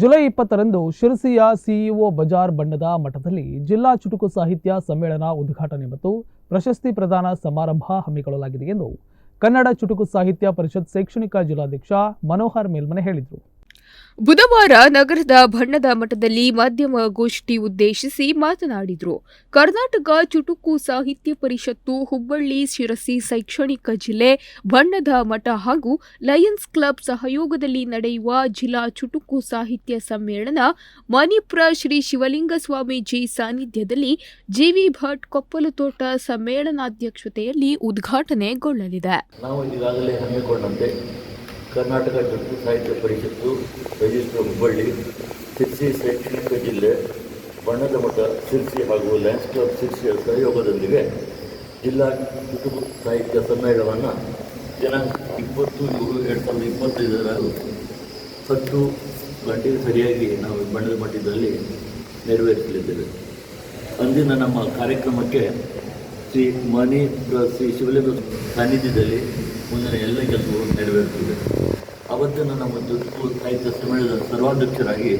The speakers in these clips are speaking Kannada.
ಜುಲೈ ಇಪ್ಪತ್ತರಂದು ಶಿರಸಿಯ ಸಿಇಒ ಬಜಾರ್ ಬಣ್ಣದ ಮಠದಲ್ಲಿ ಜಿಲ್ಲಾ ಚುಟುಕು ಸಾಹಿತ್ಯ ಸಮ್ಮೇಳನ ಉದ್ಘಾಟನೆ ಮತ್ತು ಪ್ರಶಸ್ತಿ ಪ್ರದಾನ ಸಮಾರಂಭ ಹಮ್ಮಿಕೊಳ್ಳಲಾಗಿದೆ ಎಂದು ಕನ್ನಡ ಚುಟುಕು ಸಾಹಿತ್ಯ ಪರಿಷತ್ ಶೈಕ್ಷಣಿಕ ಜಿಲ್ಲಾಧ್ಯಕ್ಷ ಮನೋಹರ್ ಮೇಲ್ಮನೆ ಹೇಳಿದರು. ಬುಧವಾರ ನಗರದ ಬಣ್ಣದ ಮಠದಲ್ಲಿ ಮಾಧ್ಯಮ ಗೋಷ್ಠಿ ಉದ್ದೇಶಿಸಿ ಮಾತನಾಡಿದರು. ಕರ್ನಾಟಕ ಚುಟುಕು ಸಾಹಿತ್ಯ ಪರಿಷತ್ತು ಹುಬ್ಬಳ್ಳಿ ಶಿರಸಿ ಶೈಕ್ಷಣಿಕ ಜಿಲ್ಲೆ ಬಣ್ಣದ ಮಠ ಹಾಗೂ ಲಯನ್ಸ್ ಕ್ಲಬ್ ಸಹಯೋಗದಲ್ಲಿ ನಡೆಯುವ ಜಿಲ್ಲಾ ಚುಟುಕು ಸಾಹಿತ್ಯ ಸಮ್ಮೇಳನ ಮಣಿಪುರ ಶ್ರೀ ಶಿವಲಿಂಗ ಸ್ವಾಮೀಜಿ ಸಾನ್ನಿಧ್ಯದಲ್ಲಿ ಜಿವಿ ಭಟ್ ಕೊಪ್ಪಲತೋಟ ಸಮ್ಮೇಳನಾಧ್ಯಕ್ಷತೆಯಲ್ಲಿ ಉದ್ಘಾಟನೆಗೊಳ್ಳಲಿದೆ. ಕರ್ನಾಟಕ ಚುಟುಕು ಸಾಹಿತ್ಯ ಪರಿಷತ್ತು ರಿಜಿಸ್ಟರ್ ಹುಬ್ಬಳ್ಳಿ ಶಿರ್ಸಿ ಶೈಕ್ಷಣಿಕ ಜಿಲ್ಲೆ, ಬಣ್ಣದ ಮಠ ಶಿರ್ಸಿ ಹಾಗೂ ಲಯನ್ಸ್ ಕ್ಲಬ್ ಶಿರ್ಸಿಯ ಸಹಯೋಗದೊಂದಿಗೆ ಜಿಲ್ಲಾ ಕುಟುಂಬ ಸಾಹಿತ್ಯ ಸಮ್ಮೇಳನವನ್ನು ದಿನಾಂಕ ಇಪ್ಪತ್ತು ಏಳು ಎರಡು ಸಾವಿರದ ಇಪ್ಪತ್ತೈದರ ಹತ್ತು ಗಂಟೆಗೆ ಸರಿಯಾಗಿ ನಾವು ಬಣ್ಣದ ಮಠದಲ್ಲಿ ನೆರವೇರಿಸಲಿದ್ದೇವೆ. ಅಂದಿನ ನಮ್ಮ ಕಾರ್ಯಕ್ರಮಕ್ಕೆ ಶ್ರೀ ಮಣಿ ಶ್ರೀ ಶಿವಲಿಂಗ ಸಾನ್ನಿಧ್ಯದಲ್ಲಿ ಮುಂದಿನ ಎಲ್ಲ ಕೆಲಸಗಳು ನೆರವೇರುತ್ತಿದೆ. ಅವತ್ತನ್ನು ನಮ್ಮ ಚುಟುಕು ಸಾಹಿತ್ಯ ಸಮ್ಮೇಳನದ ಸರ್ವಾಧ್ಯಕ್ಷರಾಗಿ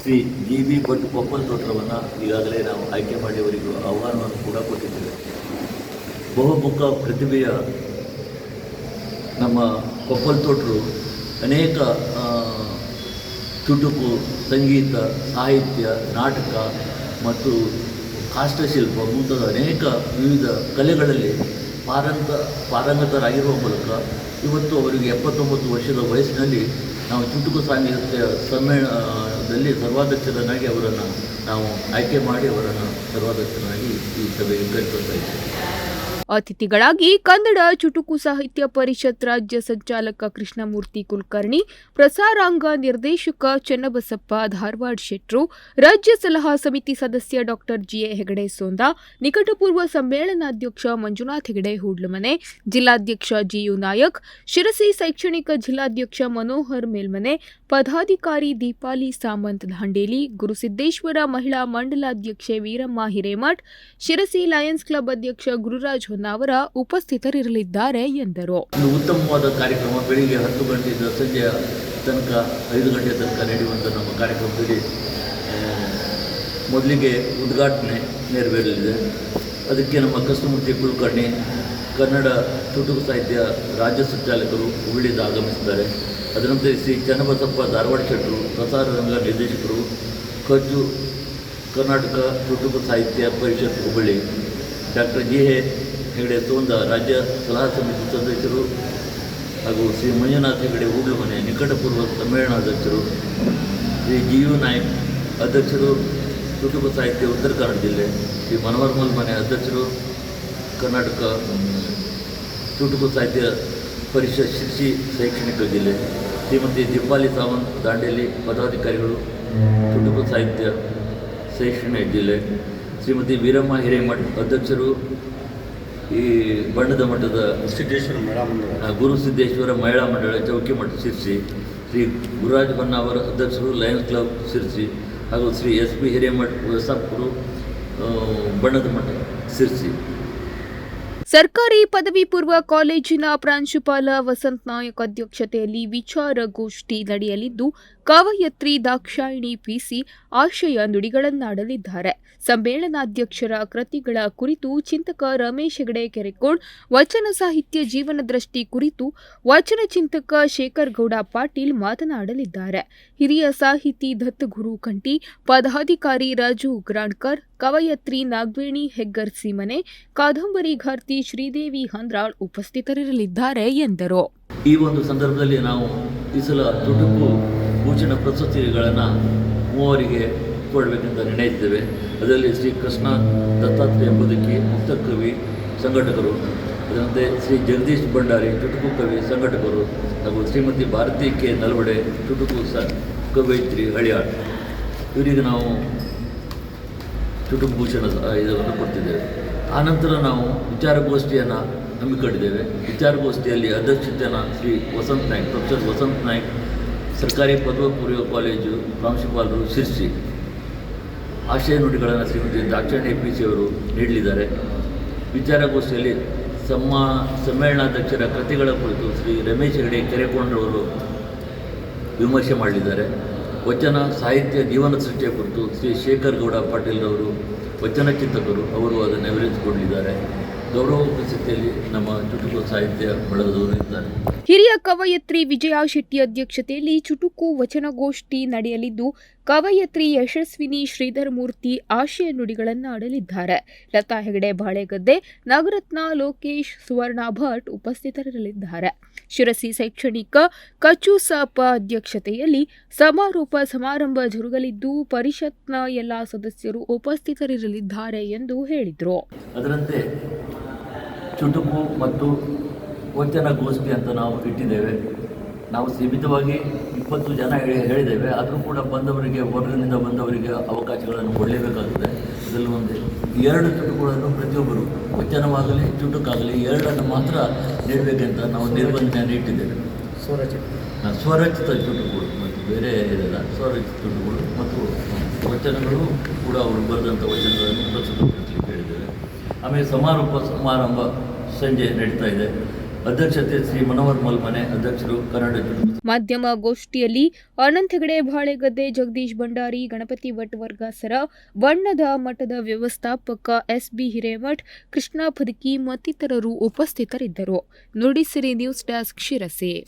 ಶ್ರೀ ಜಿ ಬಿ ಭಟ್ ಕೊಪ್ಪಲ್ ತೋಟವನ್ನು ಈಗಾಗಲೇ ನಾವು ಆಯ್ಕೆ ಮಾಡಿ ಅವರಿಗೂ ಆಹ್ವಾನವನ್ನು ಕೂಡ ಕೊಟ್ಟಿದ್ದೇವೆ. ಬಹುಮುಖ ಪ್ರತಿಭೆಯ ನಮ್ಮ ಕೊಪ್ಪಲ್ ತೋಟರು ಅನೇಕ ಚುಟುಕು ಸಂಗೀತ, ಸಾಹಿತ್ಯ, ನಾಟಕ ಮತ್ತು ಕಾಷ್ಟಶಿಲ್ಪ ಮುಂತಾದ ಅನೇಕ ವಿವಿಧ ಕಲೆಗಳಲ್ಲಿ ಪಾರಂಗ, ಪಾರಂಗತರಾಗಿರುವ ಮೂಲಕ ಇವತ್ತು ಅವರಿಗೆ ಎಪ್ಪತ್ತೊಂಬತ್ತು ವರ್ಷದ ವಯಸ್ಸಿನಲ್ಲಿ ನಾವು ಚುಟುಕು ಸಾಹಿತ್ಯ ಸಮ್ಮೇಳನದಲ್ಲಿ ಸರ್ವಾಧ್ಯಕ್ಷರನ್ನಾಗಿ ಅವರನ್ನು ನಾವು ಆಯ್ಕೆ ಮಾಡಿ ಅವರನ್ನು ಸರ್ವಾಧ್ಯಕ್ಷರನ್ನಾಗಿ ಈ ಸಭೆಗೆ ಕರೆಕೊಳ್ತಾ ಇದ್ದೇವೆ. ಅತಿಥಿಗಳಾಗಿ ಕನ್ನಡ ಚುಟುಕು ಸಾಹಿತ್ಯ ಪರಿಷತ್ ರಾಜ್ಯ ಸಂಚಾಲಕ ಕೃಷ್ಣಮೂರ್ತಿ ಕುಲಕರ್ಣಿ, ಪ್ರಸಾರಾಂಗ ನಿರ್ದೇಶಕ ಚನ್ನಬಸಪ್ಪ, ಧಾರವಾಡ ಶೆಟ್ರು, ರಾಜ್ಯ ಸಲಹಾ ಸಮಿತಿ ಸದಸ್ಯ doctor G A Hegde Sonda ನಿಕಟಪೂರ್ವ ಸಮ್ಮೇಳನಾಧ್ಯಕ್ಷ ಮಂಜುನಾಥ್ ಹೆಗಡೆ ಹೂಡ್ಲಮನೆ, ಜಿಲ್ಲಾಧ್ಯಕ್ಷ ಜಿಯು ನಾಯಕ್, ಶಿರಸಿ ಶೈಕ್ಷಣಿಕ ಜಿಲ್ಲಾಧ್ಯಕ್ಷ ಮನೋಹರ್ ಮೇಲ್ಮನೆ, ಪದಾಧಿಕಾರಿ ದೀಪಾಲಿ ಸಾಮಂತ್ ದಾಂಡೇಲಿ, ಗುರುಸಿದ್ದೇಶ್ವರ ಮಹಿಳಾ ಮಂಡಲಾಧ್ಯಕ್ಷೆ ವೀರಮ್ಮ ಹಿರೇಮಠ್, ಶಿರಸಿ ಲಯನ್ಸ್ ಕ್ಲಬ್ ಅಧ್ಯಕ್ಷ ಗುರುರಾಜ್ ಹೊನ್ನಾವರ ಉಪಸ್ಥಿತರಿರಲಿದ್ದಾರೆ ಎಂದರು. ಉತ್ತಮವಾದ ಕಾರ್ಯಕ್ರಮ ಬೆಳಿಗ್ಗೆ ಹತ್ತು ಗಂಟೆಯಿಂದ ಸಂಜೆಯ ತನಕ, ಐದು ಗಂಟೆ ತನಕ ನಡೆಯುವಂಥ ನಮ್ಮ ಕಾರ್ಯಕ್ರಮದಲ್ಲಿ ಮೊದಲಿಗೆ ಉದ್ಘಾಟನೆ ನೆರವೇರಲಿದೆ. ಅದಕ್ಕೆ ನಮ್ಮ ಕೃಷ್ಣಮೂರ್ತಿ ಕುಲಕರ್ಣಿ, ಕನ್ನಡ ತುಟುಕು ಸಾಹಿತ್ಯ ರಾಜ್ಯ ಸಂಚಾಲಕರು ಹುಬ್ಬಳ್ಳಿಯಿಂದ ಆಗಮಿಸಿದ್ದಾರೆ. ಅದರಂತೆ ಶ್ರೀ ಚನ್ನಬಸಪ್ಪ ಧಾರವಾಡ ಶೆಟ್ಟರು, ಪ್ರಸಾರ ರಂಗ ನಿರ್ದೇಶಕರು, ಕಜ್ಜು Karnataka Chutuku Sahitya Parishat Hubballi doctor G A Hegde Sonda ರಾಜ್ಯ ಸಲಹಾ ಸಮಿತಿ ಸದಸ್ಯರು ಹಾಗೂ ಶ್ರೀ ಮಂಜುನಾಥ್ ಹೆಗಡೆ ಮನೆ ನಿಕಟಪೂರ್ವ ಸಮ್ಮೇಳನಾಧ್ಯಕ್ಷರು ಶ್ರೀ ಜಿ ಯು ನಾಯ್ಕ್ ಅಧ್ಯಕ್ಷರು ಕುಟುಂಬ ಸಾಹಿತ್ಯ ಉತ್ತರ ಕನ್ನಡ ಜಿಲ್ಲೆ, ಶ್ರೀ ಮನೋಹರ್ ಮನೆ ಅಧ್ಯಕ್ಷರು, ಕರ್ನಾಟಕ ಚುಟುಕು ಸಾಹಿತ್ಯ ಪರಿಷತ್ ಶಿರ್ಸಿ ಶೈಕ್ಷಣಿಕ ಜಿಲ್ಲೆ, ಶ್ರೀಮತಿ ದಿಪ್ಪಾಲಿ ಸಾವಂತ್ ದಾಂಡೇಲಿ ಪದಾಧಿಕಾರಿಗಳು ಚುಟುಕು ಸಾಹಿತ್ಯ ಶೈಕ್ಷಣಿಕ ಜಿಲ್ಲೆ, ಶ್ರೀಮತಿ ವೀರಮ್ಮ ಹಿರೇಮಠ್ ಅಧ್ಯಕ್ಷರು ಈ ಬಣ್ಣದ ಮಠದ ಸಿದ್ದೇಶ್ವರ ಮಹಿಳಾ ಮಂಡಳ ಗುರು ಸಿದ್ದೇಶ್ವರ ಮಹಿಳಾ ಮಂಡಳ ಚೌಕಿ ಮಠ ಶಿರ್ಸಿ ಶ್ರೀ ಗುರುರಾಜ್ ಬನ್ನಾವರ ಅಧ್ಯಕ್ಷರು ಲಯನ್ಸ್ ಕ್ಲಬ್ ಶಿರ್ಸಿ ಹಾಗೂ ಶ್ರೀ ಎಸ್ ಪಿ ಹಿರೇಮಠ ವ್ಯವಸ್ಥಾಪಕರು ಆ, ಬಣ್ಣದ ಮಠ ಶಿರ್ಸಿ ಸರ್ಕಾರಿ ಪದವಿ ಪೂರ್ವ ಕಾಲೇಜಿನ ಪ್ರಾಂಶುಪಾಲ ವಸಂತ್ ನಾಯಕ್ ಅಧ್ಯಕ್ಷತೆಯಲ್ಲಿ ವಿಚಾರಗೋಷ್ಠಿ ನಡೆಯಲಿದ್ದು ಕವಯತ್ರಿ ದಾಕ್ಷಾಯಿಣಿ ಪಿಸಿ ಆಶಯ ನುಡಿಗಳನ್ನಾಡಲಿದ್ದಾರೆ. ಸಮ್ಮೇಳನಾಧ್ಯಕ್ಷರ ಕೃತಿಗಳ ಕುರಿತು ಚಿಂತಕ ರಮೇಶ್ ಹೆಗಡೆ ಕೆರೆಕೋಡ್ ವಚನ ಸಾಹಿತ್ಯ ಜೀವನ ದೃಷ್ಟಿ ಕುರಿತು ವಚನ ಚಿಂತಕ ಶೇಖರ್ ಗೌಡ ಪಾಟೀಲ್ ಮಾತನಾಡಲಿದ್ದಾರೆ. ಹಿರಿಯ ಸಾಹಿತಿ ದತ್ತಗುರು ಕಂಟಿ ಪದಾಧಿಕಾರಿ ರಾಜು ಉಗ್ರಾಣ್ಕರ್ ಕವಯತ್ರಿ ನಾಗವೇಣಿ ಹೆಗ್ಗರ್ ಸೀಮನೆ ಕಾದಂಬರಿಗಾರ್ತಿ ಶ್ರೀದೇವಿ ಹಂದ್ರಾಳ್ ಉಪಸ್ಥಿತರಿರಲಿದ್ದಾರೆ ಎಂದರು. ಈ ಒಂದು ಸಂದರ್ಭದಲ್ಲಿ ನಾವು ಈ ಸಲ ಚುಟುಕು ಭೂಷಣ ಪ್ರಸ್ತುತಿಗಳನ್ನು ಮೂವರಿಗೆ ಕೊಡಬೇಕಂತ ನಿರ್ಣಯಿಸಿದ್ದೇವೆ. ಅದರಲ್ಲಿ ಶ್ರೀ ಕೃಷ್ಣ ದತ್ತಾತ್ರೇಯ ಬದುಕಿ ಮುಕ್ತ ಕವಿ, ಸಂಘಟಕರು ಅದರಂತೆ ಶ್ರೀ ಜಗದೀಶ್ ಭಂಡಾರಿ ಚುಟುಕು ಕವಿ, ಸಂಘಟಕರು ಹಾಗೂ ಶ್ರೀಮತಿ ಭಾರತಿ ಕೆ ನಲ್ವಡೆ ಚುಟುಕು ಸ ಕವಯಿತ್ರಿ ಹಳಿಯಾಳ್. ಇವರಿಗೆ ನಾವು ಚುಟುಕು ಭೂಷಣ ಇದನ್ನು ಕೊಡ್ತಿದ್ದೇವೆ. ಆನಂತರ ನಾವು ವಿಚಾರಗೋಷ್ಠಿಯನ್ನು ಹಮ್ಮಿಕೊಂಡಿದ್ದೇವೆ. ವಿಚಾರಗೋಷ್ಠಿಯಲ್ಲಿ ಅಧ್ಯಕ್ಷತೆಯನ್ನು ಶ್ರೀ ವಸಂತ್ ನಾಯ್ಕ್, ಪ್ರೊಫೆಸರ್ ವಸಂತ್ ನಾಯ್ಕ್ ಸರ್ಕಾರಿ ಪದವಿ ಪೂರ್ವ ಕಾಲೇಜು ಪ್ರಾಂಶುಪಾಲರು ಶಿರ್ಸಿ ಆಶಯ ನುಡಿಗಳನ್ನು ಶ್ರೀಮತಿ ದಾಕ್ಷಾಯಣಿ ಪಿ ಸಿ ಅವರು ನೀಡಲಿದ್ದಾರೆ. ವಿಚಾರಗೋಷ್ಠಿಯಲ್ಲಿ ಸಮ್ಮ, ಸಮ್ಮೇಳನಾಧ್ಯಕ್ಷರ ಕೃತಿಗಳ ಕುರಿತು ಶ್ರೀ ರಮೇಶ್ ಹೆಗಡೆ ಕೆರೆಕೊಂಡವರು ವಿಮರ್ಶೆ ಮಾಡಲಿದ್ದಾರೆ ವಚನ, ಸಾಹಿತ್ಯ ಜೀವನ ಸೃಷ್ಟಿಯ ಕುರಿತು ಶ್ರೀ ಶೇಖರ್ ಗೌಡ ಪಾಟೀಲ್ರವರು ವಚನ ಚಿಂತಕರು ಅವರು ಅದನ್ನು ನೆರವೇರಿಸಿಕೊಂಡಿದ್ದಾರೆ ಗೌರವ ಉಪಸ್ಥಿತಿಯಲ್ಲಿ ನಮ್ಮ ಚುಟುಕು ಸಾಹಿತ್ಯ ಬಳಗದವರು ಇದ್ದಾರೆ. ಹಿರಿಯ ಕವಯತ್ರಿ ವಿಜಯಾ ಶೆಟ್ಟಿ ಅಧ್ಯಕ್ಷತೆಯಲ್ಲಿ ಚುಟುಕು ವಚನಗೋಷ್ಠಿ ನಡೆಯಲಿದ್ದು ಕವಯತ್ರಿ ಯಶಸ್ವಿನಿ ಶ್ರೀಧರ್ ಮೂರ್ತಿ ಆಶಯ ನುಡಿಗಳನ್ನು ಆಡಲಿದ್ದಾರೆ ಲತಾ ಹೆಗಡೆ ಬಾಳೆಗದ್ದೆ ನಾಗರತ್ನ ಲೋಕೇಶ್ ಸುವರ್ಣ ಭಟ್ ಉಪಸ್ಥಿತರಿರಲಿದ್ದಾರೆ. ಶಿರಸಿ ಶೈಕ್ಷಣಿಕ ಕಚೂಸಾಪ ಅಧ್ಯಕ್ಷತೆಯಲ್ಲಿ ಸಮಾರೋಪ ಸಮಾರಂಭ ಜರುಗಲಿದ್ದು ಪರಿಷತ್ನ ಎಲ್ಲ ಸದಸ್ಯರು ಉಪಸ್ಥಿತರಿರಲಿದ್ದಾರೆ ಎಂದು ಹೇಳಿದರು. ಅದರಂತೆ ಚುಟುಕು ಮತ್ತು ವಚನ ಗೋಷ್ಠಿ ಅಂತ ನಾವು ಇಟ್ಟಿದ್ದೇವೆ. ನಾವು ಸೀಮಿತವಾಗಿ ಇಪ್ಪತ್ತು ಜನ ಹೇಳಿ ಹೇಳಿದ್ದೇವೆ. ಆದರೂ ಕೂಡ ಬಂದವರಿಗೆ ಹೊರಗಿನಿಂದ ಬಂದವರಿಗೆ ಅವಕಾಶಗಳನ್ನು ಕೊಡಲೇಬೇಕಾಗುತ್ತೆ ಅದರಲ್ಲಿ ಒಂದು ಎರಡು ಚುಟುಕುಗಳನ್ನು ಪ್ರತಿಯೊಬ್ಬರು ವಚನವಾಗಲಿ ಚುಟುಕಾಗಲಿ ಎರಡನ್ನು ಮಾತ್ರ ನೀಡಬೇಕಂತ ನಾವು ನಿರ್ಬಂಧನೆಯನ್ನು ಇಟ್ಟಿದ್ದೇವೆ. ಸ್ವರಚಿತ. ಸ್ವರಚಿತ ಚುಟುಕುಗಳು ಮತ್ತು ಬೇರೆ ಇದೆಲ್ಲ ಸ್ವರಚಿತ ಚುಟುಕುಗಳು ಮತ್ತು ವಚನಗಳು ಕೂಡ ಅವರು ಬರೆದಂಥ ವಚನಗಳನ್ನು ಪ್ರಸ್ತುತಪಡಿಸಲಿಕ್ಕೆ ಹೇಳಿದ್ದೇವೆ ಆಮೇಲೆ ಸಮಾರೋಪ ಸಮಾರಂಭ ಸಂಜೆ ನಡೀತಾ ಇದೆ. ಅಧ್ಯಕ್ಷತೆ ಶ್ರೀ ಮನೋಹರ್ ಮಲ್ಮನೆ ಅಧ್ಯಕ್ಷರು ಕನ್ನಡ ಮಾಧ್ಯಮ ಗೋಷ್ಠಿಯಲ್ಲಿ ಅನಂತ ಹೆಗಡೆ, ಬಾಳೆಗದ್ದೆ, ಜಗದೀಶ್ ಭಂಡಾರಿ, ಗಣಪತಿ ಭಟ್ ವರ್ಗಾಸರ, ಬಣ್ಣದ ಮಠದ ವ್ಯವಸ್ಥಾಪಕ ಎಸ್ ಬಿ ಹಿರೇಮಠ್, ಕೃಷ್ಣ ಪದಕಿ ಮತ್ತಿತರರು ಉಪಸ್ಥಿತರಿದ್ದರು. Nudisiri news desk Sirsi.